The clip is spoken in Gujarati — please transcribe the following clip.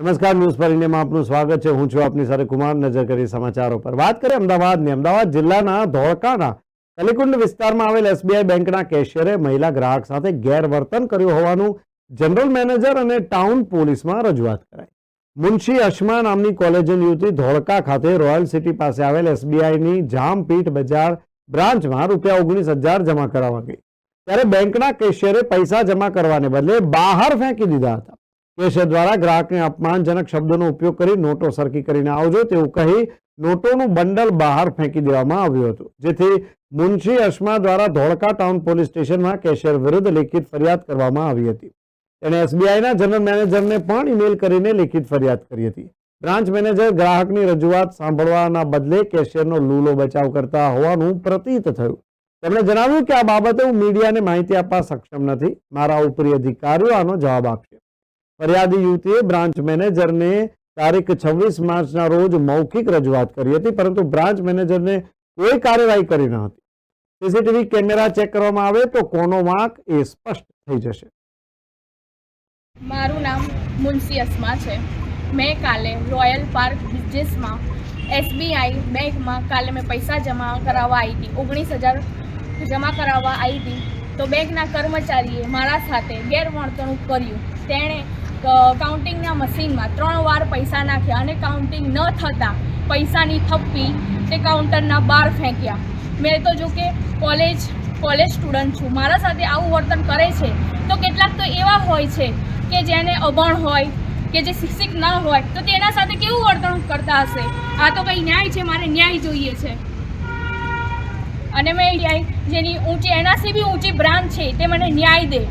નમસ્કાર, ન્યૂઝ પર ઇન્ડિયામાં આપનું સ્વાગત છે. હું છું આપની સાથે કુમાર. નજર કરી સમાચારો પર વાત કરીએ. અમદાવાદની. અમદાવાદ જિલ્લાના ધોળકાના કલીકુંડ વિસ્તારમાં આવેલ એસબીઆઈ બેંકના કેશિયરે મહિલા ગ્રાહક સાથે ગેરવર્તન કર્યું હોવાનું જનરલ મેનેજર અને ટાઉન પોલીસમાં રજૂઆત કરાઈ. મુનશી અશમા નામની કોલેજની યુવતી ધોળકા ખાતે રોયલ સિટી પાસે આવેલ એસબીઆઈની જામપીઠ બજાર બ્રાન્ચમાં રૂપિયા ઓગણીસ હજાર જમા કરાવવા ગઈ. ત્યારે બેંકના કેશિયરે પૈસા જમા કરવાને બદલે બહાર ફેંકી દીધા હતા. કેશિયર દ્વારા ગ્રાહકને અપમાનજનક શબ્દોનો ઉપયોગ કરી નોટો સરખી કરીને આવજો તેવું કહી નોટોનું બંડલ બહાર ફેંકી દેવામાં આવ્યું હતું. જેથી મુનશી અશ્મા દ્વારા ધોળકા ટાઉન પોલીસ સ્ટેશનમાં કેશિયર વિરુદ્ધ લેખિત ફરિયાદ કરવામાં આવી હતી. તેણે એસબીઆઈના જનરલ મેનેજરને પણ ઈમેલ કરીને લેખિત ફરિયાદ કરી હતી. બ્રાન્ચ મેનેજર ગ્રાહકની રજૂઆત સાંભળવાના બદલે કેશિયરનો લૂલો બચાવ કરતા હોવાનું પ્રતીત થયું. તેમણે જણાવ્યું કે આ બાબતે હું મીડિયાને માહિતી આપવા સક્ષમ નથી. મારા ઉપરી અધિકારીઓ આનો જવાબ આપશે. ફરિયાદી યુવતીએ બ્રાન્ચ મેનેજરને તારીખ છવ્વીસ માર્ચના રોજ મૌખિક રજૂઆત કરી હતી, પરંતુ બ્રાન્ચ મેનેજરને કોઈ કાર્યવાહી કરી ન હતી. સીસીટીવી કેમેરા ચેક કરવામાં આવે તો કોનો વાંક એ સ્પષ્ટ થઈ જશે. મારું નામ મુનસી અસ્મા છે. મેં કાલે રોયલ પાર્ક બિઝનેસમાં એસબીઆઈ બેંકમાં કાલે મેં પૈસા જમા કરાવવા આવી હતી ઓગણીસ હજાર જમા કરાવવા આવી હતી તો બેંકના કર્મચારીએ મારા સાથે ગેરવર્તણૂક કર્યું. તેણે કાઉન્ટિંગના મશીનમાં ત્રણ વાર પૈસા નાખ્યા અને કાઉન્ટિંગ ન થતાં પૈસાની થપ્પી તે કાઉન્ટરના બહાર ફેંક્યા. મેં તો જો કે કોલેજ કોલેજ સ્ટુડન્ટ છું. મારા સાથે આવું વર્તન કરે છે તો કેટલાક તો એવા હોય છે કે જેને અભણ હોય, કે જે શિક્ષિત ન હોય, તો તેના સાથે કેવું વર્તન કરતા હશે? આ તો કંઈ ન્યાય છે, મારે ન્યાય જોઈએ છે. અને મેં ન્યાય જેની ઊંચી એનાથી બી ઊંચી બ્રાન્ચ છે, તે મને ન્યાય દે.